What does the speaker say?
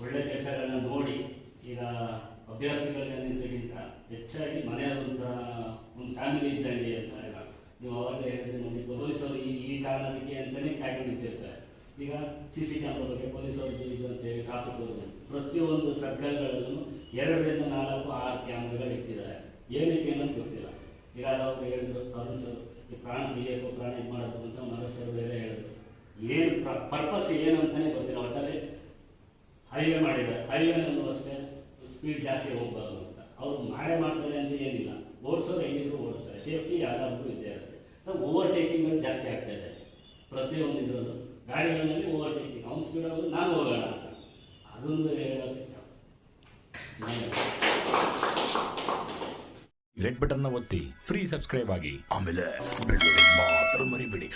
ಒಳ್ಳೆ ಕೆಲಸಗಳನ್ನು ನೋಡಿ ಈಗ ಅಭ್ಯರ್ಥಿಗಳನ್ನ ಹೆಚ್ಚಾಗಿ ಮನೆಯಾದಂತಹ ಒಂದು ಫ್ಯಾಮಿಲಿ ಇದ್ದಂಗೆ ಅಂತ ಈಗ ನೀವು ಅವಾಗಲೇ ಹೇಳಿದ್ರೆ ನಮಗೆ ಪೊಲೀಸರು ಈ ಈ ಕಾರಣಕ್ಕೆ ಅಂತಲೇ ಕಾಯ್ದು ನಿಂತಿರ್ತಾರೆ. ಈಗ ಸಿ ಸಿ ಕ್ಯಾಮ್ರಾ ಬಗ್ಗೆ ಪೊಲೀಸರು ಇದು ಅಂತೇಳಿ ಟ್ರಾಫಿಕ್ ಪ್ರತಿಯೊಂದು ಸರ್ಕಲ್ಗಳಲ್ಲೂ ಎರಡರಿಂದ ನಾಲ್ಕು ಆರು ಕ್ಯಾಮ್ರಾಗಳು ಇಟ್ಟಿದ್ದಾರೆ. ಏನಕ್ಕೆ ಅನ್ನೋದು ಗೊತ್ತಿಲ್ಲ. ಈಗ ಅವರು ಹೇಳಿದ್ರು ತರುಣ್ ಈ ಪ್ರಾಣ ತೆಗೆಯೋಕ್ಕೂ ಪ್ರಾಣ ಇದು ಮಾಡೋದು ಅಂತ ಮನುಷ್ಯರು ಬೇರೆ ಹೇಳಿದ್ರು. ಏನು ಪರ್ಪಸ್ ಏನು ಅಂತಲೇ ಗೊತ್ತಿಲ್ಲ. ಹೈವೇ ಮಾಡಿದ್ದಾರೆ. ಹೈವೇನಲ್ಲೂ ಅಷ್ಟೇ ಸ್ಪೀಡ್ ಜಾಸ್ತಿ ಹೋಗ್ಬಾರ್ದು ಅಂತ. ಅವ್ರು ಮಾಡೇ ಮಾಡ್ತಾರೆ ಅಂತ ಏನಿಲ್ಲ. ಓಡಿಸೋರು ಹೆಂಗಿದ್ರು ಓಡಿಸ್ತಾರೆ. ಸೇಫ್ಟಿ ಯಾರಾದರೂ ಇದ್ದೇ ಇರುತ್ತೆ. ಓವರ್ಟೇಕಿಂಗ್ ಜಾಸ್ತಿ ಆಗ್ತಾ ಇದೆ. ಪ್ರತಿಯೊಂದು ಇದರಲ್ಲೂ. ಗಾಡಿಗಳಲ್ಲಿ ಓವರ್ಟೇಕಿಂಗ್ ಅವ್ನು ಸ್ಪೀಡ್ ಆಗೋದು ನಾನು ಹೋಗೋಣ ಅಂತ. ಅದೊಂದು ಧನ್ಯವಾದ. ರೆಡ್ ಬಟನ್ನ ಒತ್ತಿ ಫ್ರೀ ಸಬ್ಸ್ಕ್ರೈಬ್ ಆಗಿ ಆಮೇಲೆ ಮಾತ್ರ ಮರಿಬೇಡಿ.